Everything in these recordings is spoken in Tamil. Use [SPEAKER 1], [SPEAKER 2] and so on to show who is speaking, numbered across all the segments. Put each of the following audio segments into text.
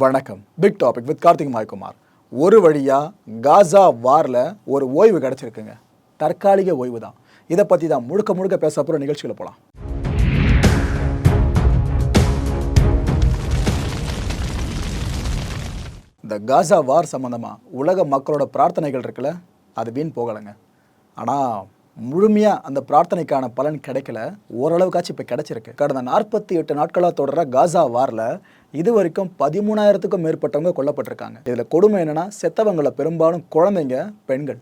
[SPEAKER 1] வணக்கம். Big topic with Karthik Maikumar. ஒரு வழியாக காசா வாரில் ஒரு ஓய்வு கிடச்சிருக்குங்க. தற்காலிக ஓய்வு தான் இதை பற்றி தான் முழுக்க முழுக்க பேச போகிற நிகழ்ச்சிகளை போகலாம் இந்த காசா வார் சம்மந்தமாக உலக மக்களோட பிரார்த்தனைகள் இருக்குல்ல அது வீண் போகலைங்க. ஆனால் முழுமையாக அந்த பிரார்த்தனைக்கான பலன் கிடைக்கல. ஓரளவுக்காச்சும் இப்போ கிடைச்சிருக்கு. கடந்த நாற்பத்தி எட்டு நாட்களாக தொடர காசா வாரில் இது வரைக்கும் பதிமூணாயிரத்துக்கும் மேற்பட்டவங்க கொல்லப்பட்டிருக்காங்க. இதில் கொடுமை என்னென்னா செத்தவங்களை பெரும்பாலும் குழந்தைங்க பெண்கள்.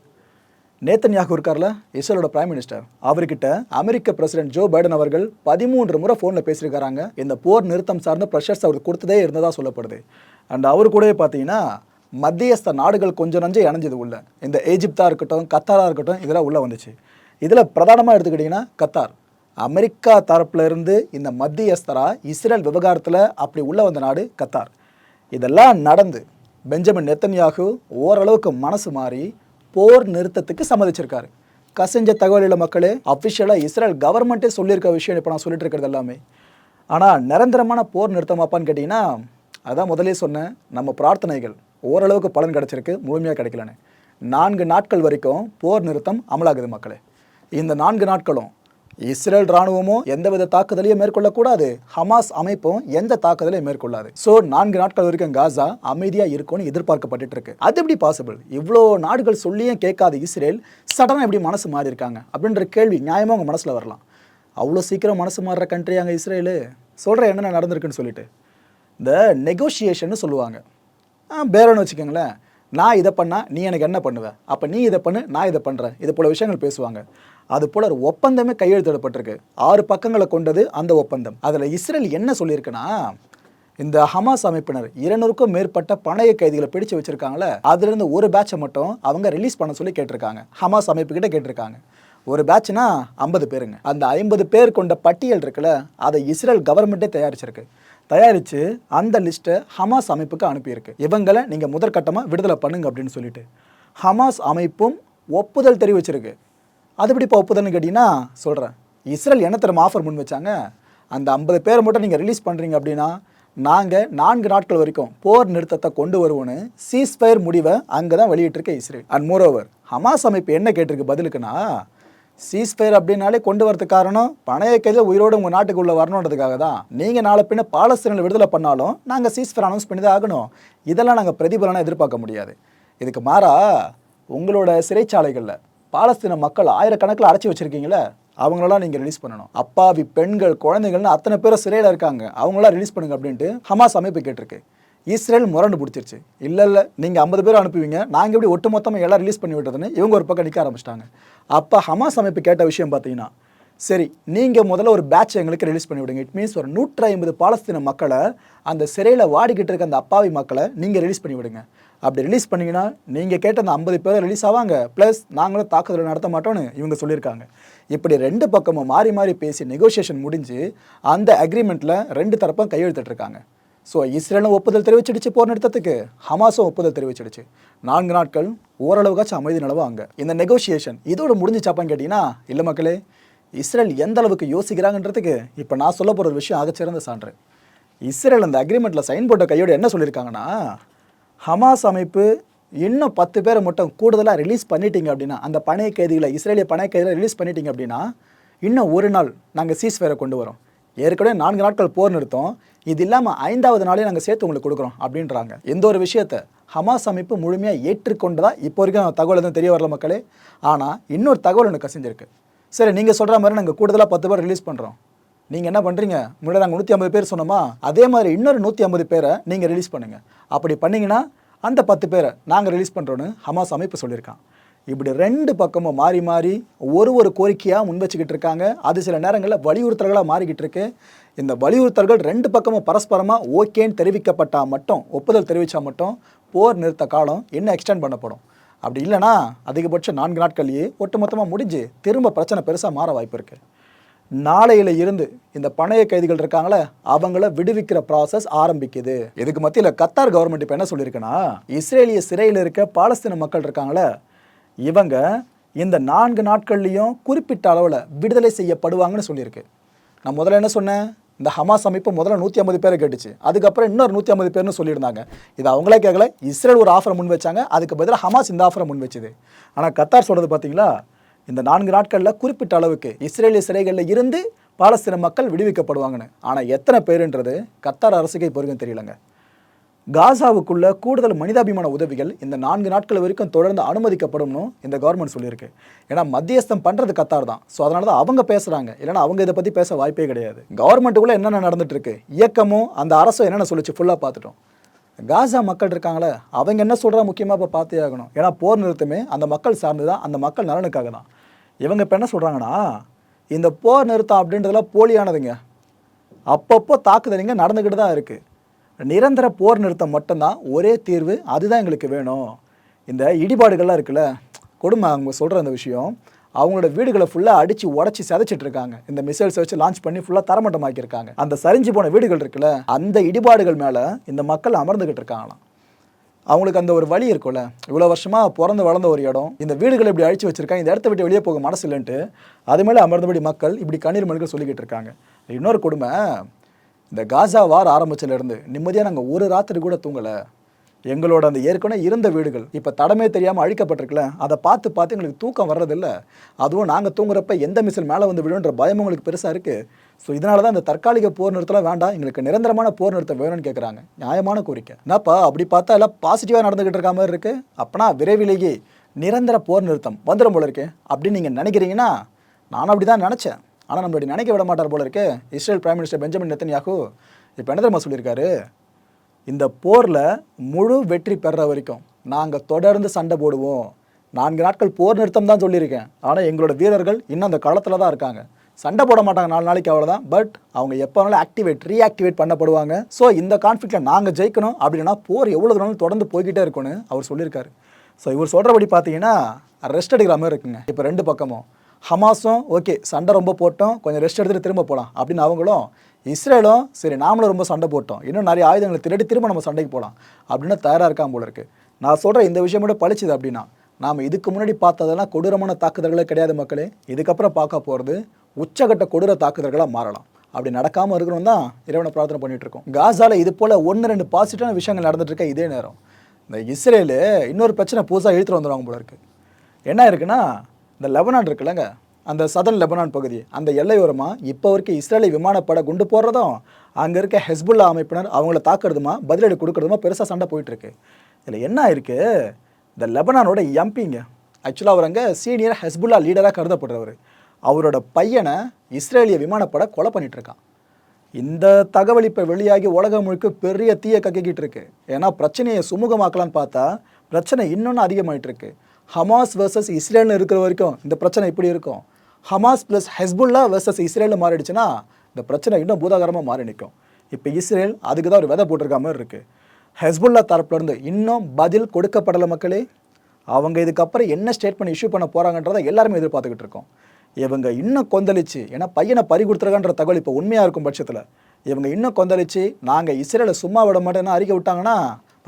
[SPEAKER 1] நேத்தன்யாகு இருக்கார்ல இஸ்ரேலோட பிரைம் மினிஸ்டர் அவர்கிட்ட அமெரிக்க பிரசிடென்ட் ஜோ பைடன் அவர்கள் பதிமூன்று முறை ஃபோனில் பேசியிருக்காங்க இந்த போர் நிறுத்தம் சார்ந்த ப்ரெஷர்ஸ் அவருக்கு கொடுத்ததே இருந்ததாக சொல்லப்படுது. அண்ட் அவர் கூடவே பார்த்தீங்கன்னா மத்தியஸ்த நாடுகள் கொஞ்சம் நஞ்சம் இணைஞ்சது உள்ள. இந்த எஜிப்தா இருக்கட்டும் கத்தாரா இருக்கட்டும் இதெல்லாம் உள்ளே வந்துச்சு. இதில் பிரதானமாக எடுத்துக்கிட்டிங்கன்னா கத்தார். அமெரிக்கா தரப்புல இருந்து இந்த மத்தியஸ்தராக இஸ்ரேல் விவகாரத்தில் அப்படி உள்ள வந்த நாடு கத்தார். இதெல்லாம் நடந்து பெஞ்சமின் நெத்தன்யாகு ஓரளவுக்கு மனசு மாறி போர் நிறுத்தத்துக்கு சம்மதிச்சிருக்காரு. கசிஞ்ச தகவலில் மக்களே அஃபிஷியலாக இஸ்ரேல் கவர்மெண்ட்டே சொல்லியிருக்க விஷயம் இப்போ நான் சொல்லிட்டு இருக்கிறது எல்லாமே. ஆனால் நிரந்தரமான போர் நிறுத்தமாப்பான்னு கேட்டிங்கன்னா அதான் முதலே சொன்னேன் நம்ம பிரார்த்தனைகள் ஓரளவுக்கு பலன் கிடச்சிருக்கு முழுமையாக கிடைக்கலன்னு. நான்கு நாட்கள் வரைக்கும் போர் நிறுத்தம் அமலாகுது மக்களே. இந்த நான்கு நாட்களும் இஸ்ரேல் ராணுவமும் எந்தவித தாக்குதலையும் மேற்கொள்ளக்கூடாது. ஹமாஸ் அமைப்பும் எந்த தாக்குதலையும் மேற்கொள்ளாது. ஸோ நான்கு நாட்கள் வரைக்கும் காசா அமைதியாக இருக்கும்னு எதிர்பார்க்கப்பட்டுட்டு இருக்கு அது எப்படி பாசிபிள் இவ்வளோ நாடுகள் சொல்லியும் கேட்காத இஸ்ரேல் சடனாக எப்படி மனசு மாறி இருக்காங்க அப்படின்ற கேள்வி நியாயமாக உங்கள் மனசில் வரலாம். அவ்வளோ சீக்கிரம் மனசு மாறுற கண்ட்ரி அங்கே இஸ்ரேலு? சொல்கிற என்னென்ன நடந்திருக்குன்னு சொல்லிட்டு. இந்த நெகோஷியேஷன் சொல்லுவாங்க. பேரன்னு வச்சுக்கோங்களேன். நான் இதை பண்ணால் நீ எனக்கு என்ன பண்ணுவ? அப்போ நீ இதை பண்ணு நான் இதை பண்ணுறேன் இது போல விஷயங்கள் பேசுவாங்க. அதுபோல ஒரு ஒப்பந்தமே கையெழுத்திடப்பட்டிருக்கு. ஆறு பக்கங்களை கொண்டது அந்த ஒப்பந்தம். அதில் இஸ்ரேல் என்ன சொல்லியிருக்குன்னா இந்த ஹமாஸ் அமைப்பினர் இருநூறுக்கும் மேற்பட்ட பணைய கைதிகளை பிடிச்சு வச்சிருக்காங்களே அதுலேருந்து ஒரு பேட்சை மட்டும் அவங்க ரிலீஸ் பண்ண சொல்லி கேட்டிருக்காங்க. ஹமாஸ் அமைப்புக்கிட்ட கேட்டிருக்காங்க. ஒரு பேட்ச்னா ஐம்பது பேருங்க. அந்த ஐம்பது பேர் கொண்ட பட்டியல் இருக்குல்ல அதை இஸ்ரேல் கவர்மெண்ட்டே தயாரிச்சிருக்கு. தயாரித்து அந்த லிஸ்ட்டை ஹமாஸ் அமைப்புக்கு அனுப்பியிருக்கு. இவங்களை நீங்கள் முதற்கட்டமாக விடுதலை பண்ணுங்க அப்படின்னு சொல்லிட்டு. ஹமாஸ் அமைப்பும் ஒப்புதல் தெரிவிச்சிருக்கு. அது எப்படி இப்போ ஒப்புதல்னு கேட்டிங்கன்னா சொல்கிறேன் இஸ்ரேல் என்ன தரம் ஆஃபர் முன் வச்சாங்க? அந்த ஐம்பது பேரை மட்டும் நீங்கள் ரிலீஸ் பண்ணுறீங்க அப்படின்னா நாங்கள் நான்கு நாட்கள் வரைக்கும் போர் நிறுத்தத்தை கொண்டு வருவோன்னு சீஸ்ஃபயர் முடிவை அங்கே தான் வெளியிட்டிருக்க இஸ்ரேல். அண்ட் மோரோவர் ஹமாஸ் அமைப்பு என்ன கேட்டிருக்கு பதிலுக்குன்னா சீஸ்ஃபயர் அப்படின்னாலே கொண்டு வரதுக்கு காரணம் பணைய கைதில் உயிரோடு உங்கள் நாட்டுக்குள்ளே வரணுன்றதுக்காக தான். நீங்கள் நாளை பின்ன பாலஸ்தீனில் விடுதலை பண்ணாலும் நாங்கள் சீஸ்ஃபயர் அனௌன்ஸ் பண்ணி தான் ஆகணும். இதெல்லாம் நாங்கள் பிரதிபலனாக எதிர்பார்க்க முடியாது. இதுக்கு மாறா உங்களோட சிறைச்சாலைகளில் பாலஸ்தீன மக்கள் ஆயிரக்கணக்கில் அடைச்சி வச்சுருக்கீங்களே அவங்களெல்லாம் நீங்கள் ரிலீஸ் பண்ணணும். அப்பாவி பெண்கள் குழந்தைகள்னு அத்தனை பேரும் சிறையில் இருக்காங்க. அவங்களாம் ரிலீஸ் பண்ணுங்க அப்படின்ட்டு ஹமாஸ் அமைப்பு கேட்டிருக்கு. இஸ்ரேல் முரண்டு பிடிச்சிருச்சு. இல்லை இல்லை நீங்கள் ஐம்பது பேர் அனுப்புவீங்க. நாங்கள் எப்படி ஒட்டு மொத்தமாக எல்லாம் ரிலீஸ் பண்ணி விட்டதுன்னு இவங்க ஒரு பக்கம் நிற்க ஆரம்பிச்சிட்டாங்க. அப்போ ஹமாஸ் அமைப்பு கேட்ட விஷயம் பார்த்தீங்கன்னா சரி நீங்கள் முதல்ல ஒரு பேட்ச் எங்களுக்கு ரிலீஸ் பண்ணி விடுங்க. இட் மீன்ஸ் ஒரு நூற்றி ஐம்பது பாலஸ்தீன மக்களை அந்த சிறையில் வாடிக்கிட்டு இருக்க அந்த அப்பாவி மக்களை நீங்கள் ரிலீஸ் பண்ணி விடுங்க. அப்படி ரிலீஸ் பண்ணிங்கன்னா நீங்கள் கேட்ட அந்த ஐம்பது பேரை ரிலீஸ் ஆவாங்க. ப்ளஸ் நாங்களும் தாக்குதல் நடத்த மாட்டோம்னு இவங்க சொல்லியிருக்காங்க. இப்படி ரெண்டு பக்கமும் மாறி மாறி பேசி நெகோசியேஷன் முடிஞ்சு அந்த அக்ரிமெண்ட்டில் ரெண்டு தரப்பும் கையெழுத்திட்டிருக்காங்க ஸோ இஸ்ரேலும் ஒப்புதல் தெரிவிச்சிடுச்சு போர் நிறுத்தத்துக்கு. ஹமாஸும் ஒப்புதல் தெரிவிச்சிடுச்சு. நான்கு நாட்கள் ஓரளவுக்காச்சும் அமைதி நிலவாங்க இந்த நெகோசியேஷன் இதோட முடிஞ்சிச்சாப்பான்னு கேட்டிங்கன்னா இல்லை மக்களே இஸ்ரேல் எந்த அளவுக்கு யோசிக்கிறாங்கன்றதுக்கு இப்போ நான் சொல்ல போகிற ஒரு விஷயம் ஆகச்சிறந்த சான்று. இஸ்ரேல் அந்த அக்ரிமெண்ட்டில் சைன் போட்ட கையோடு என்ன சொல்லியிருக்காங்கன்னா ஹமாஸ் அமைப்பு இன்னும் பத்து பேரை மட்டும் கூடுதலாக ரிலீஸ் பண்ணிட்டீங்க அப்படின்னா அந்த பணைய கைதிகளை இஸ்ரேலிய பணைய கைதிகளை ரிலீஸ் பண்ணிட்டீங்க அப்படின்னா இன்னும் ஒரு நாள் நாங்கள் சீஸ் வேற கொண்டு வரோம். ஏற்கனவே நான்கு நாட்கள் போர் நிறுத்தம். இது இல்லாமல் ஐந்தாவது நாளே நாங்கள் சேர்த்து உங்களுக்கு கொடுக்குறோம் அப்படின்றாங்க. எந்த ஒரு விஷயத்தை ஹமாஸ் அமைப்பு முழுமையாக ஏற்றுக்கொண்டதா இப்போ வரைக்கும் தகவல் எதுவும் தெரிய வரல மக்களே. ஆனால் இன்னொரு தகவல் எனக்கு கசிஞ்சிருக்கு. சரி நீங்கள் சொல்கிற மாதிரி நாங்கள் கூடுதலாக பத்து பேர் ரிலீஸ் பண்ணுறோம் நீங்கள் என்ன பண்ணுறீங்க முன்னாடி நாங்கள் நூற்றி ஐம்பது பேர் சொன்னோமா? அதே மாதிரி இன்னொரு நூற்றி ஐம்பது பேரை நீங்கள் ரிலீஸ் பண்ணுங்கள் அப்படி பண்ணிங்கன்னா அந்த பத்து பேரை நாங்கள் ரிலீஸ் பண்ணுறோன்னு ஹமாஸ் அமைப்பு சொல்லியிருக்கான். இப்படி ரெண்டு பக்கமும் மாறி மாறி ஒரு ஒரு கோரிக்கையாக முன் வச்சுக்கிட்டு இருக்காங்க. அது சில நேரங்களில் வலியுறுத்தல்களாக மாறிக்கிட்டு இருக்கு. இந்த வலியுறுத்தல்கள் ரெண்டு பக்கமும் பரஸ்பரமாக ஓகேன்னு தெரிவிக்கப்பட்டால் மட்டும் ஒப்புதல் தெரிவித்தா மட்டும் போர் நிறுத்த காலம் என்ன எக்ஸ்டெண்ட் பண்ணப்படும். அப்படி இல்லைனா அதிகபட்சம் நான்கு நாட்கள்லேயே ஒட்டுமொத்தமாக முடிஞ்சு திரும்ப பிரச்சனை பெருசாக மாற வாய்ப்பு இருக்குது நாளையில இருந்து இந்த பணைய கைதிகள் இருக்காங்களே அவங்கள விடுவிக்கிற ப்ராசஸ் ஆரம்பிக்குது. இதுக்கு மத்தியில் கத்தார் கவர்மெண்ட் இப்போ என்ன சொல்லியிருக்குன்னா இஸ்ரேலிய சிறையில் இருக்க பாலஸ்தீன மக்கள் இருக்காங்களே இவங்க இந்த நான்கு நாட்கள்லையும் குறிப்பிட்ட அளவில் விடுதலை செய்யப்படுவாங்கன்னு சொல்லியிருக்கு. நான் முதல்ல என்ன சொன்னேன்? இந்த ஹமாஸ் அமைப்பு முதல்ல நூற்றி ஐம்பது பேரை கேட்டுச்சு. அதுக்கப்புறம் இன்னொரு நூற்றி ஐம்பது பேர்னு சொல்லியிருந்தாங்க. இது அவங்களே கேட்கல இஸ்ரேல் ஒரு ஆஃபரை முன் வச்சாங்க அதுக்கு பதிலாக ஹமாஸ் இந்த ஆஃபரை முன் வச்சுது. ஆனால் கத்தார் சொல்கிறது பார்த்தீங்களா இந்த நான்கு நாட்களில் குறிப்பிட்ட அளவுக்கு இஸ்ரேலிய சிறைகளில் இருந்து பாலஸ்தீன மக்கள் விடுவிக்கப்படுவாங்கன்னு. ஆனால் எத்தனை பேருன்றது கத்தார் அரசுக்கு இப்போ வரைக்கும் தெரியலங்க. காசாவுக்குள்ள கூடுதல் மனிதாபிமான உதவிகள் இந்த நான்கு நாட்கள் வரைக்கும் தொடர்ந்து அனுமதிக்கப்படும்னு இந்த கவர்மெண்ட் சொல்லியிருக்கு. ஏன்னா மத்தியஸ்தம் பண்ணுறது கத்தார் தான். ஸோ அதனால தான் அவங்க பேசுகிறாங்க இல்லைனா அவங்க இதை பற்றி பேச வாய்ப்பே கிடையாது. கவர்மெண்ட்டுக்குள்ளே என்னென்ன நடந்துட்டு இருக்கு இயக்கமும் அந்த அரசும் என்னென்ன சொல்லிச்சு ஃபுல்லாக பார்த்துட்டோம். காசா மக்கள் இருக்காங்களே அவங்க என்ன சொல்கிறா முக்கியமாக இப்போ பார்த்தே ஆகணும். ஏன்னா போர் நிறுத்தமே அந்த மக்கள் சார்ந்து தான் அந்த மக்கள் நலனுக்காக தான் இவங்க இப்போ என்ன சொல்கிறாங்கன்னா இந்த போர் நிறுத்தம் அப்படின்றதெல்லாம் போலியானதுங்க. அப்பப்போ தாக்குதலிங்க நடந்துக்கிட்டு தான் இருக்குது நிரந்தர போர் நிறுத்தம் மட்டும்தான் ஒரே தீர்வு அதுதான் எங்களுக்கு வேணும். இந்த இடிபாடுகள்லாம் இருக்குல்ல கொடுமை அவங்க சொல்கிற அந்த விஷயம் அவங்களோட வீடுகளை ஃபுல்லாக அடித்து உடச்சி சிதைச்சிட்டு இருக்காங்க. இந்த மிசைல்ஸை வச்சு லான்ச் பண்ணி ஃபுல்லாக தரமட்டமாக்கியிருக்காங்க. அந்த சரிஞ்சு போன வீடுகள் இருக்குல்ல அந்த இடிபாடுகள் மேலே இந்த மக்கள் அமர்ந்துக்கிட்டு இருக்காங்களாம். அவங்களுக்கு அந்த ஒரு வழி இருக்கும்ல. இவ்வளோ வருஷமாக பிறந்து வளர்ந்த ஒரு இடம். இந்த வீடுகளை இப்படி அழிச்சு வச்சிருக்காங்க. இந்த இடத்த விட்டு வெளியே போக மனசு இல்லைன்ட்டு அது மேலே அமர்ந்தபடி மக்கள் இப்படி கண்ணீர் மல்கள் சொல்லிக்கிட்டு இருக்காங்க. இன்னொரு கொடுமை இந்த காசா வார் ஆரம்பிச்சிலேருந்து நிம்மதியாக நாங்கள் ஒரு ராத்திரி கூட தூங்கலை. எங்களோட அந்த ஏற்கனவே இருந்த வீடுகள் இப்போ தடமே தெரியாமல் அழிக்கப்பட்டிருக்குல்ல அதை பார்த்து பார்த்து எங்களுக்கு தூக்கம் வர்றதில்ல. அதுவும் நாங்கள் தூங்குறப்ப எந்த மிசில் மேலே வந்து விடுன்ற பயம் உங்களுக்கு பெருசாக இருக்குது ஸோ இதனால தான் இந்த தற்காலிக போர் நிறுத்தலாம் வேண்டாம் எங்களுக்கு நிரந்தரமான போர் நிறுத்தம் வேணும்னு கேட்குறாங்க நியாயமான கோரிக்கை. என்னப்பா அப்படி பார்த்தா எல்லாம் பாசிட்டிவாக நடந்துக்கிட்டு இருக்க மாதிரி இருக்குது அப்போனா விரைவிலேயே நிரந்தர போர் நிறுத்தம் வந்துடும் போல இருக்கு. அப்படின்னு நீங்கள் நினைக்கிறீங்கன்னா நான் அப்படி தான் நினச்சேன் ஆனால் நம்ம நினைக்க விட மாட்டார் போல இருக்கு. Israel prime minister Benjamin Netanyahu இப்போ என்ன தெரியுமா சொல்லியிருக்காரு? இந்த போரில் முழு வெற்றி பெற வரைக்கும் நாங்கள் தொடர்ந்து சண்டை போடுவோம். நான்கு நாட்கள் போர் நிறுத்தம் தான் சொல்லியிருக்கேன். ஆனால் எங்களோட வீரர்கள் இன்னும் அந்த களத்தில் தான் இருக்காங்க. சண்டை போட மாட்டாங்க நாலு நாளைக்கு அவ்வளோதான் பட் அவங்க எப்போ வேணாலும் ஆக்டிவேட் ரீஆக்டிவேட் பண்ணப்படுவாங்க. ஸோ இந்த கான்ஃப்ளிக்டில் நாங்கள் ஜெயிக்கணும் அப்படின்னா போர் எவ்வளோ தூரம் தொடர்ந்து போய்கிட்டே இருக்கும்னு அவர் சொல்லியிருக்காரு. ஸோ இவர் சொல்கிறபடி பார்த்தீங்கன்னா ரெஸ்ட் எடுக்கிற மாதிரி இருக்குங்க. இப்போ ரெண்டு பக்கமும். ஹமாஸும் ஓகே சண்டை ரொம்ப போட்டோம் கொஞ்சம் ரெஸ்ட் எடுத்துகிட்டு திரும்ப போகலாம் அப்படின்னு அவங்களும் இஸ்ரேலும் சரி நாமளும் ரொம்ப சண்டை போட்டோம். இன்னும் நிறைய ஆயுதங்களை திருடி திரும்ப நம்ம சண்டைக்கு போகலாம் அப்படின்னு தயாராக இருக்கான் போல இருக்கு. நான் சொல்கிற இந்த விஷயம் மட்டும் பழிச்சுது அப்படின்னா நாம் இதுக்கு முன்னாடி பார்த்ததெல்லாம் கொடூரமான தாக்குதல்களே கிடையாது மக்களே. இதுக்கப்புறம் பார்க்க போகிறது உச்சகட்ட கொடூர தாக்குதல்களாக மாறலாம். அப்படி நடக்காமல் இருக்கணும் தான் இறைவனை பிரார்த்தனை பண்ணிகிட்டு இருக்கோம். காசாவில் இது போல் ஒன்று ரெண்டு பாசிட்டிவான விஷயங்கள் நடந்துட்டு இருக்க இதே நேரம். இந்த இஸ்ரேலு இன்னொரு பிரச்சனை புதுசாக இழுத்துட்டு வந்துடுவாங்க போல இருக்குது என்ன இருக்குன்னா இந்த லெபனான் இருக்குல்லங்க. அந்த சதன் லெபனான் பகுதி அந்த எல்லையோரமாக இப்போ வரைக்கும் இஸ்ரேலி விமானப்படை குண்டு போடுறதும் அங்கே இருக்க ஹெஸ்புல்லா அமைப்பினர் அவங்கள தாக்குறதுமா பதிலடி கொடுக்கறதுமா பெருசாக சண்டை போயிட்டுருக்கு. இதில் என்ன இருக்குது இந்த லெபனானோட எம்பிங்க ஆக்சுவலாக அவர் அங்கே சீனியர் ஹெஸ்புல்லா லீடராக கருதப்படுறவர். அவரோட பையனை இஸ்ரேலிய விமானப்படை கொலை பண்ணிகிட்ருக்கான் இந்த தகவல் இப்போ வெளியாகி உலகம் முழுக்க பெரிய தீயை கக்கிக்கிட்டு இருக்கு. ஏன்னா பிரச்சனையை சுமூகமாக்கலான்னு பார்த்தா பிரச்சனை இன்னொன்று அதிகமாயிட்டு இருக்கு ஹமாஸ் வர்சஸ் இஸ்ரேல்னு இருக்கிற வரைக்கும் இந்த பிரச்சனை இப்படி இருக்கும். ஹமாஸ் ப்ளஸ் ஹெஸ்புல்லா வர்சஸ் இஸ்ரேல்னு மாறிடுச்சுன்னா இந்த பிரச்சனை இன்னும் பூதாகரமாக மாறி நிற்கும். இப்போ இஸ்ரேல் அதுக்கு தான் ஒரு விதை போட்டிருக்க மாதிரி இருக்குது ஹெஸ்புல்லா தரப்புலேருந்து இன்னும் பதில் கொடுக்கப்படலை மக்களே. அவங்க இதுக்கப்புறம் என்ன ஸ்டேட்மெண்ட் இஷ்யூ பண்ண போகிறாங்கன்றதை எல்லாருமே எதிர்பார்த்துக்கிட்டு இருக்கோம். இவங்க இன்னும் கொந்தளிச்சு ஏன்னா பையனை பறி கொடுத்துருக்கான்ற தகவல் இப்போ உண்மையாக இருக்கும் பட்சத்தில் இவங்க இன்னும் கொந்தளிச்சு நாங்கள் இஸ்ரேலை சும்மா விட மாட்டேன்னு அறிக்கை விட்டாங்கன்னா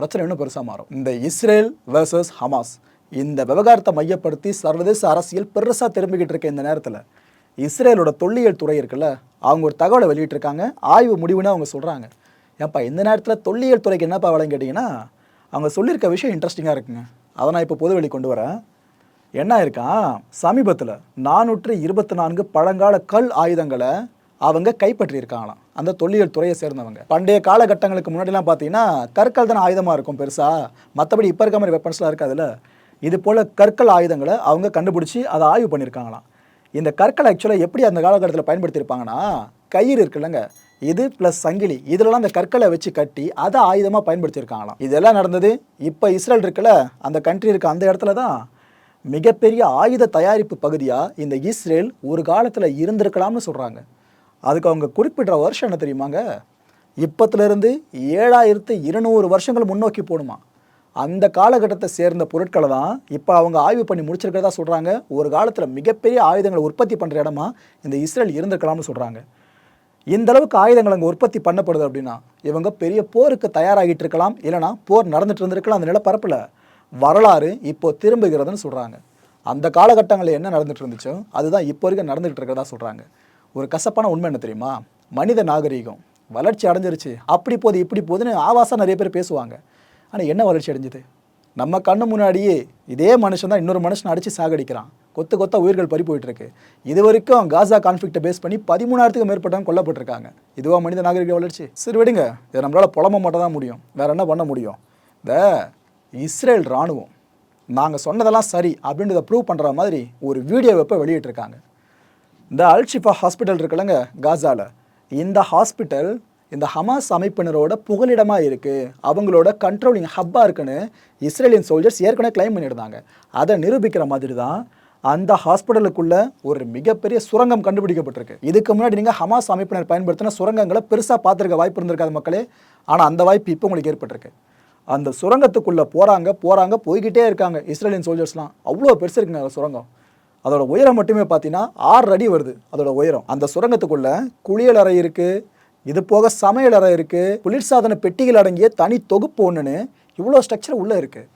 [SPEAKER 1] பிரச்சனை இன்னும் பெருசாக மாறும். இந்த இஸ்ரேல் வேர்சஸ் ஹமாஸ். இந்த விவகாரத்தை மையப்படுத்தி சர்வதேச அரசியல் பெருசாக திரும்பிக்கிட்டு இருக்க இந்த நேரத்தில். இஸ்ரேலோட தொல்லியல் துறை இருக்குல்ல அவங்க ஒரு தகவலை வெளியிட்டிருக்காங்க. ஆய்வு முடிவுன்னு அவங்க சொல்கிறாங்க ஏன்ப்பா இந்த நேரத்தில் தொல்லியல் துறைக்கு என்னப்பா வேலைன்னு கேட்டிங்கன்னா அவங்க சொல்லியிருக்க விஷயம் இன்ட்ரெஸ்டிங்காக இருக்குங்க. அதை நான் இப்போ பொதுவெளி கொண்டு வரேன். என்ன இருக்கான் சமீபத்தில் நானூற்று இருபத்தி நான்கு பழங்கால கல் ஆயுதங்களை அவங்க கைப்பற்றியிருக்காங்களாம். அந்த தொல்லியல் துறையை சேர்ந்தவங்க. பண்டைய காலகட்டங்களுக்கு முன்னாடிலாம் பார்த்தீங்கன்னா கற்கள் தானே ஆயுதமாக இருக்கும் பெருசாக மற்றபடி இப்போ இருக்க மாதிரி வெப்பன்ஸ்லாம் இருக்காதுல்ல? இது போல் கற்கள் ஆயுதங்களை அவங்க கண்டுபிடிச்சி அதை ஆய்வு பண்ணியிருக்காங்களாம். இந்த கற்களை ஆக்சுவலாக எப்படி அந்த காலகட்டத்தில் பயன்படுத்தியிருப்பாங்கன்னா கயிறு இருக்குல்லங்க. இது ப்ளஸ் சங்கிலி. இதிலலாம் அந்த கற்களை வச்சு கட்டி அதை ஆயுதமாக பயன்படுத்தியிருக்காங்களாம். இதெல்லாம் நடந்தது இப்போ இஸ்ரேல் இருக்குல்ல அந்த கண்ட்ரி இருக்க அந்த இடத்துல தான். மிகப்பெரிய ஆயுத தயாரிப்பு பகுதியாக இந்த இஸ்ரேல் ஒரு காலத்தில் இருந்திருக்கலாம்னு சொல்கிறாங்க அதுக்கு அவங்க குறிப்பிடுற வருஷம் என்ன தெரியுமாங்க? இப்பத்துலேருந்து ஏழாயிரத்து இருநூறு வருஷங்கள் முன்னோக்கி போகணுமா அந்த காலகட்டத்தை சேர்ந்த பொருட்களை தான் இப்போ அவங்க ஆய்வு பண்ணி முடிச்சிருக்கிறதா சொல்கிறாங்க ஒரு காலத்தில் மிகப்பெரிய ஆயுதங்களை உற்பத்தி பண்ணுற இடமா இந்த இஸ்ரேல் இருந்திருக்கலாம்னு சொல்கிறாங்க இந்த அளவுக்கு ஆயுதங்கள் அங்கே உற்பத்தி பண்ணப்படுது அப்படின்னா இவங்க பெரிய போருக்கு தயாராகிட்டு இருக்கலாம். இல்லைனா போர் நடந்துட்டு இருந்திருக்கலாம் அந்த நிலப்பரப்பில். வரலாறு இப்போ திரும்புகிறதுன்னு சொல்கிறாங்க அந்த காலகட்டங்களில் என்ன நடந்துட்டு இருந்துச்சோ அதுதான் இப்போ வரைக்கும் நடந்துகிட்டு இருக்கிறதா சொல்கிறாங்க ஒரு கசப்பான உண்மை என்ன தெரியுமா? மனித நாகரீகம். வளர்ச்சி அடைஞ்சிருச்சு. அப்படி போகுது இப்படி போகுதுன்னு ஆவாசம் நிறைய பேர் பேசுவாங்க. ஆனால் என்ன வளர்ச்சி அடைஞ்சுது? நம்ம கண்ணு முன்னாடியே இதே மனுஷன் தான் இன்னொரு மனுஷனை அடித்து சாகடிக்கிறான். கொத்து கொத்த உயிர்கள் பறி போயிட்டுருக்கு. இது வரைக்கும் காசா கான்ஃப்ளிக்ட்டை பேஸ் பண்ணி பதிமூணாயிரத்துக்கு மேற்பட்டவங்க கொல்லப்பட்டிருக்காங்க. இதுவா மனித நாகரிக வளர்ச்சி? சரி விடுங்க. இதை நம்மளால் புலம்ப மட்டும் தான் முடியும். வேற என்ன பண்ண முடியும்? இந்த இஸ்ரேல் இராணுவம். நாங்கள் சொன்னதெல்லாம் சரி அப்படின்றத ப்ரூவ் பண்ணுற மாதிரி ஒரு வீடியோ வெப்ப வெளியிட்டிருக்காங்க. இந்த அல்ஷிஃபா ஹாஸ்பிட்டல் இருக்குல்லங்க காசால. இந்த ஹாஸ்பிட்டல் இந்த ஹமாஸ் அமைப்பினரோட புகலிடமாக இருக்குது அவங்களோட கண்ட்ரோலிங் ஹப்பாக இருக்குன்னு இஸ்ரேலியன் சோல்ஜர்ஸ் ஏற்கனவே கிளைம் பண்ணியிருந்தாங்க. அதை நிரூபிக்கிற மாதிரி தான் அந்த ஹாஸ்பிட்டலுக்குள்ளே ஒரு மிகப்பெரிய சுரங்கம் கண்டுபிடிக்கப்பட்டிருக்கு. இதுக்கு முன்னாடி நீங்கள் ஹமாஸ் அமைப்பினர் பயன்படுத்தின சுரங்கங்களை பெருசாக பார்த்துருக்க வாய்ப்பு இருந்திருக்காது மக்களே. ஆனால் அந்த வாய்ப்பு இப்போ உங்களுக்கு ஏற்பட்டிருக்கு. அந்த சுரங்கத்துக்குள்ளே போகிறாங்க போகிறாங்க போய்கிட்டே இருக்காங்க இஸ்ரேலியன் சோல்ஜர்ஸ்லாம் அவ்வளோ பெருசு இருக்குங்க அந்த சுரங்கம். அதோட உயரம் மட்டுமே பார்த்தீங்கன்னா ஆறு அடி வருது அதோட உயரம். அந்த சுரங்கத்துக்குள்ள குளியல் அறை இருக்குது இது போக சமையல் அறை இருக்குது குளிர்சாதன பெட்டிகள் அடங்கிய தனி தொகுப்பு ஒன்றுன்னு இவ்வளோ ஸ்ட்ரக்சர் உள்ளே இருக்குது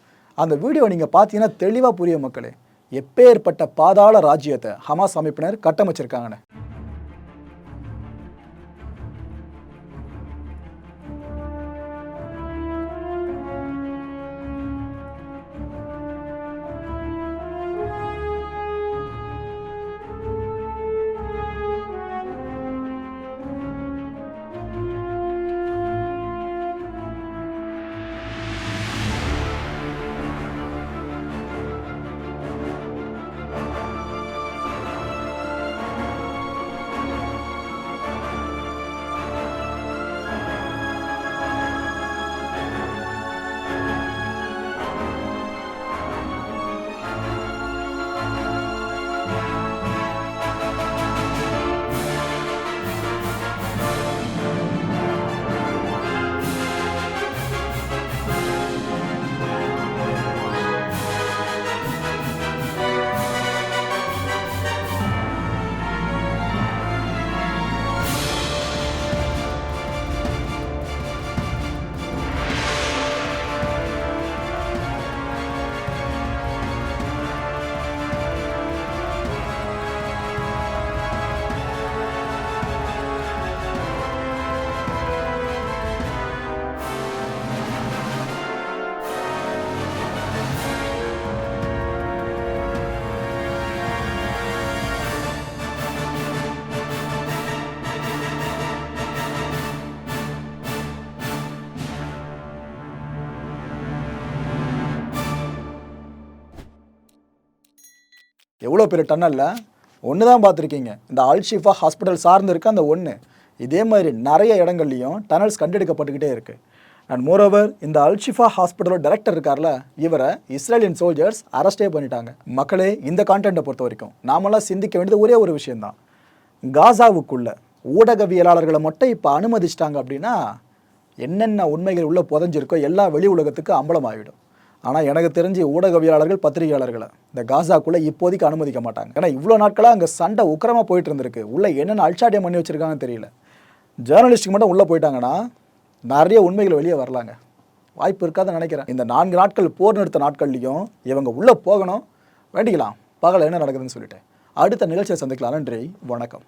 [SPEAKER 1] அந்த வீடியோ நீங்கள் பார்த்தீங்கன்னா தெளிவாக புரிய மக்களே. எப்பேற்பட்ட பாதாள ராஜ்யத்தை ஹமாஸ் அமைப்பினர் கட்டமைச்சிருக்காங்கன்னு. எவ்வளோ பெரிய டன்னலில் ஒன்று தான் பார்த்துருக்கீங்க. இந்த அல்ஷிஃபா ஹாஸ்பிட்டல் சார்ந்து இருக்க அந்த ஒன்று இதே மாதிரி நிறைய இடங்கள்லையும் டனல்ஸ் கண்டெடுக்கப்பட்டுக்கிட்டே இருக்குது அண்ட் மோரோவர் இந்த அல்ஷிஃபா ஹாஸ்பிட்டலோட டைரக்டர் இருக்கார்ல இவரை இஸ்ரேலியன் சோல்ஜர்ஸ் அரெஸ்டே பண்ணிட்டாங்க. மக்களே இந்த கான்டென்ட்டை பொறுத்த வரைக்கும் நாமெல்லாம் சிந்திக்க வேண்டியது ஒரே ஒரு விஷயந்தான் காசாவுக்குள்ள ஊடகவியலாளர்களை மட்டும் இப்போ அனுமதிச்சிட்டாங்க அப்படின்னா என்னென்ன உண்மைகள் உள்ளே புதஞ்சிருக்கோ எல்லா வெளி உலகத்துக்கு அம்பலமாகிடும் ஆனால் எனக்கு தெரிஞ்சு ஊடகவியலாளர்கள் பத்திரிகையாளர்களை இந்த காசாக்குள்ளே இப்போதைக்கு அனுமதிக்க மாட்டாங்க. ஏன்னா இவ்வளோ நாட்களாக அங்கே சண்டை உக்கிரமாக போயிட்டு இருந்திருக்கு. உள்ளே என்னென்ன அல்சாட்டியம் பண்ணி வச்சுருக்காங்கன்னு தெரியல. ஜேர்னலிஸ்ட்டுக்கு மட்டும் உள்ளே போயிட்டாங்கன்னா நிறைய உண்மைகள் வெளியே வரலாங்க. வாய்ப்பு இருக்காதுன்னு நினைக்கிறேன். இந்த நான்கு நாட்கள் போர் நிறுத்த நாட்கள்லையும் இவங்க உள்ளே போகணும். வேண்டிக்கலாம். பகல் என்ன நடக்குதுன்னு சொல்லிட்டு. அடுத்த நிகழ்ச்சியை சந்திக்கலாம். நன்றி. வணக்கம்.